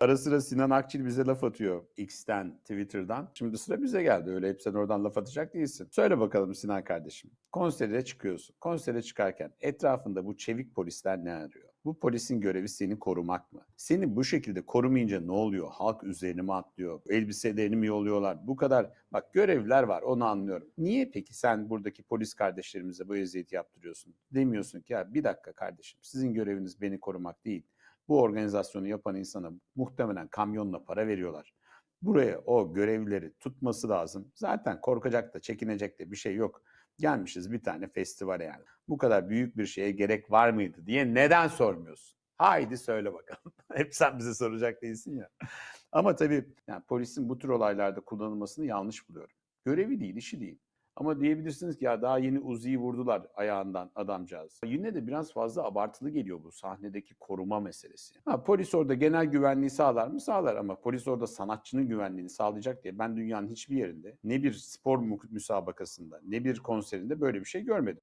Ara sıra Sinan Akçil bize laf atıyor X'ten, Twitter'dan. Şimdi sıra bize geldi. Öyle hep sen oradan laf atacak değilsin. Söyle bakalım Sinan kardeşim. Konsere çıkıyorsun. Konsere çıkarken etrafında bu çevik polisler ne arıyor? Bu polisin görevi seni korumak mı? Seni bu şekilde korumayınca ne oluyor? Halk üzerine mi atlıyor? Elbiselerini mi yolluyorlar? Bu kadar bak görevliler var onu anlıyorum. Niye peki sen buradaki polis kardeşlerimize bu eziyeti yaptırıyorsun? Demiyorsun ki ya bir dakika kardeşim sizin göreviniz beni korumak değil. Bu organizasyonu yapan insana muhtemelen kamyonla para veriyorlar. Buraya o görevlileri tutması lazım. Zaten korkacak da çekinecek de bir şey yok. Gelmişiz bir tane festivale yani. Bu kadar büyük bir şeye gerek var mıydı diye neden sormuyorsun? Haydi söyle bakalım. Hep sen bize soracak değilsin ya. Ama tabii yani polisin bu tür olaylarda kullanılmasını yanlış buluyorum. Görevi değil, işi değil. Ama diyebilirsiniz ki ya daha yeni Uzi'yi vurdular ayağından adamcağız. Yine de biraz fazla abartılı geliyor bu sahnedeki koruma meselesi. Ha, polis orada genel güvenliği sağlar mı? Sağlar ama polis orada sanatçının güvenliğini sağlayacak diye ben dünyanın hiçbir yerinde ne bir spor müsabakasında ne bir konserinde böyle bir şey görmedim.